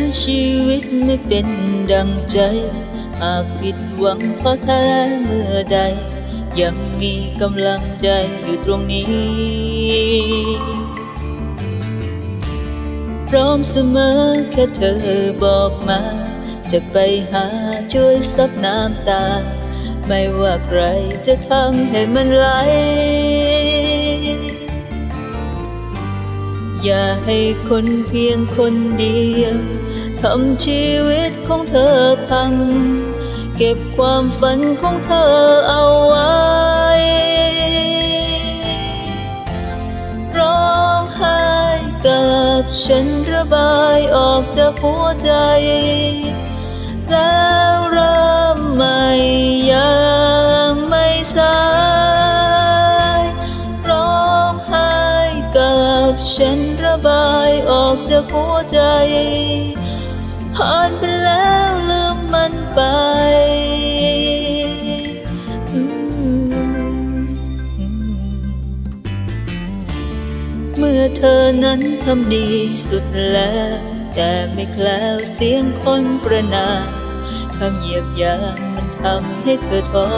นชีวิตไม่เป็นดังใจ หากผิดหวังเพราะแท้เมื่อใด ยังมีกำลังใจอยู่ตรงนี้ พร้อมเสมอแค่เธอบอกมา จะไปหาช่วยซับน้ำตา ไม่ว่าใครจะทำให้มันไหล อย่าให้คนเพียงคนเดียวทำชีวิตของเธอพัง เก็บความฝันของเธอเอาไว้ ร้องไห้กับฉันระบายออกจากหัวใจ แล้วเริ่มใหม่ยังไม่สาย ร้องไห้ ฉันระบายออกจากหัวใจ ผ่านไปแล้วลืมมันไปเมื่อเธอนั้นทำดีสุดแล้ว แต่ไม่แคล้วเสียงคนประนามคำเหยียบยามมันทำให้เธอท้อ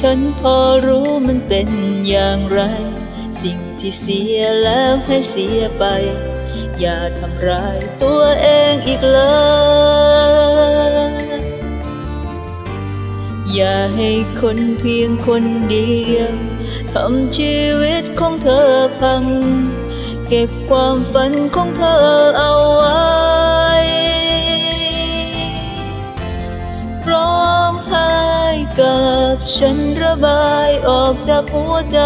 ฉันพอรู้มันเป็นอย่างไร สิ่งที่เสียแล้วให้เสียไป อย่าทำร้ายตัวเองอีกเลย อย่าให้คนเพียงคนเดียวทำชีวิตของเธอพัง เก็บความฝันของเธอเอาไว้ ฉันระบายออกจากหัวใจ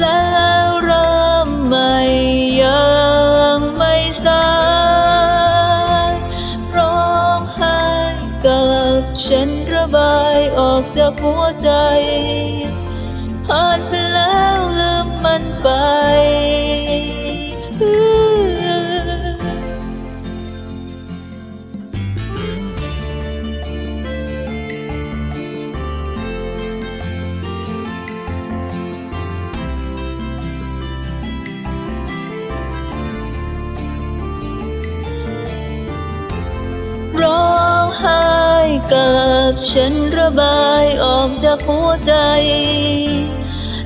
แล้วเริ่มใหม่ยังไม่สายร้องไห้กับฉันระบายออกจากหัวใจ องไห้กับฉันระบายออกจากหัวใจ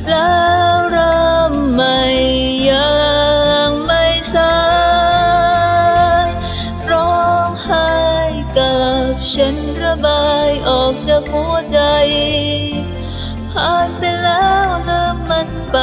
แล้วรำไม่ยังไม่สายร้องไห้กับฉันระบายออกจากหัวใจ ผ่านไปแล้วลืมมันไป